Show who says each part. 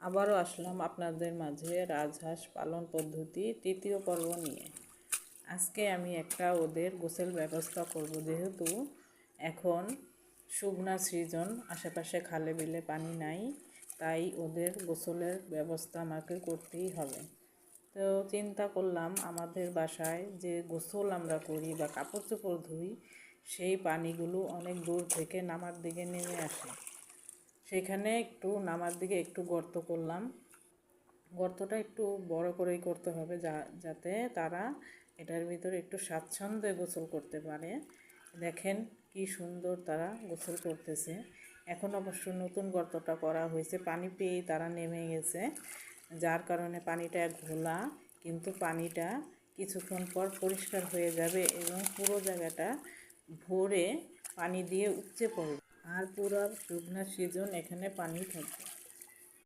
Speaker 1: আবারও আসলাম আপনাদের মাঝে রাজহাঁস পালন পদ্ধতি তৃতীয় পর্ব নিয়ে। আজকে আমি একটা ওদের গোসল ব্যবস্থা করব যেহেতু এখন শুকনা সৃজন, আশেপাশে খালে বিলে পানি নাই, তাই ওদের গোসলের ব্যবস্থা আমাকে করতেই হবে। তো চিন্তা করলাম আমাদের বাসায় যে গোসল আমরা করি বা কাপড় চোপড় ধুই, সেই পানিগুলো অনেক দূর থেকে নামার দিকে নেমে আসে। সেখানে একটু নামার দিকে একটু গর্ত করলাম। গর্তটা একটু বড় করেই করতে হবে যা, যাতে তারা এটার ভিতরে একটু স্বাচ্ছন্দ্যে গোসল করতে পারে। দেখেন কি সুন্দর তারা গোসল করতেছে। এখন অবশ্য নতুন গর্তটা করা হয়েছে। পানি পেয়েই তারা নেমে গেছে, যার কারণে পানিটা ঘোলা, কিন্তু পানিটা কিছুক্ষণ পর পরিষ্কার হয়ে যাবে এবং পুরো জায়গাটা ভরে পানি দিয়ে উপচে পড়বে। আর পুরো শুকনা সিজন এখানে পানি থাকবে।